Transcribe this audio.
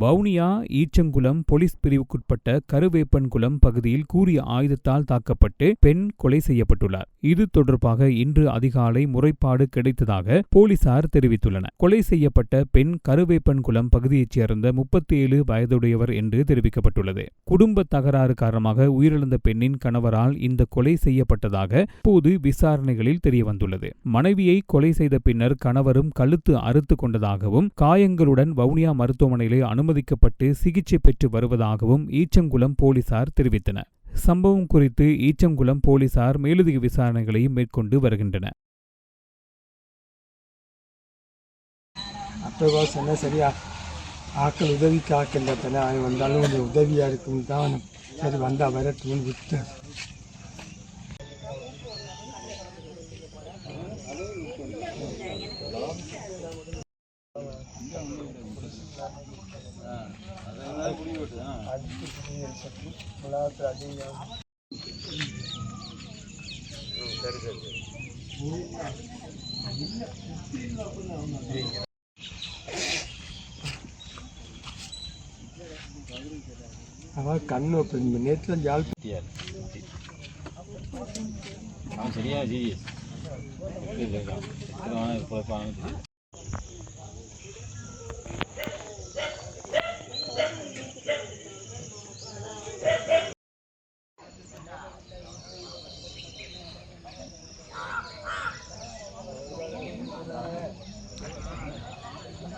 Vavuniya Eechankulam police பிரிவுக்குட்பட்ட கருவேப்பன்குளம் பகுதியில் கூறிய ஆயுதத்தால் தாக்கப்பட்டு பெண் கொலை செய்யப்பட்டுள்ளார். இது தொடர்பாக இன்று அதிகாலை முறைப்பாடு கிடைத்ததாக போலீசார் தெரிவித்துள்ளனர். கொலை செய்யப்பட்ட பெண் கருவேப்பன்குளம் பகுதியைச் சேர்ந்த முப்பத்தி ஏழு வயதுடையவர் என்று தெரிவிக்கப்பட்டுள்ளது. குடும்ப தகராறு காரணமாக உயிரிழந்த பெண்ணின் கணவரால் இந்த கொலை செய்யப்பட்டதாக போது விசாரணைகளில் தெரியவந்துள்ளது. மனைவியை கொலை செய்த பின்னர் கணவரும் கழுத்து அறுத்து கொண்டதாகவும் காயங்களுடன் வவுனியா மருத்துவமனையிலே அனுமதிக்கப்பட்டு சிகிச்சை பெற்று வருவதாகவும் ஈச்சங்குளம் போலீசார் தெரிவித்தனர். சம்பவம் குறித்து ஈச்சங்குளம் போலீசார் மேலதிக விசாரணைகளை மேற்கொண்டு வருகின்றனர். அப்போ சொன்ன சரியா? ஆக்கள் உதவிக்கு ஆக்கள் தானே அவன் வந்தாலும் கொஞ்சம் உதவியாக இருக்குன்னு தான் சரி வந்தால் வரட்டும்னு விட்டு அவன் கண்ணு இப்போ நேற்று ஜால் அவன் சரியா ஜி இல்லை